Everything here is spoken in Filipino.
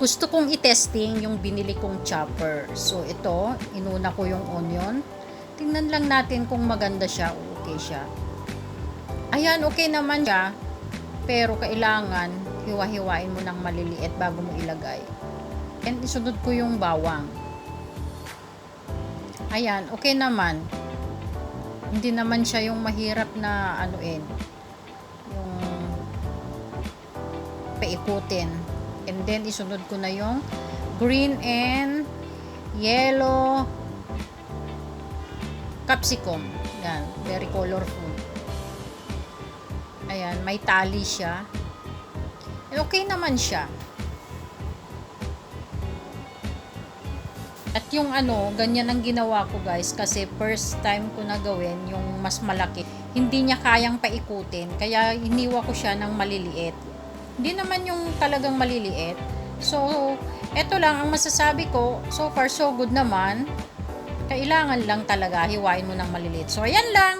gusto kong i-testing yung binili kong chopper. So, ito, inuna ko yung onion. Tingnan lang natin kung maganda siya o okay siya. Ayan, okay naman siya. Pero kailangan, hiwa-hiwain mo ng maliliit bago mo ilagay. And isunod ko yung bawang. Ayan, okay naman. Hindi naman siya yung mahirap na anuin. Yung paikutin. And then, isunod ko na yung green and yellow capsicum. Yan, very colorful. Ayan, may tali siya. Eh, Okay naman siya. At yung ano, ganyan ang ginawa ko guys kasi first time ko na gawin yung mas malaki. Hindi niya kayang paikutin kaya iniwa ko siya ng maliliit. Hindi naman yung talagang maliliit. So, eto lang ang masasabi ko. So far so good naman. Kailangan lang talaga hiwain mo ng maliliit. So, ayan lang.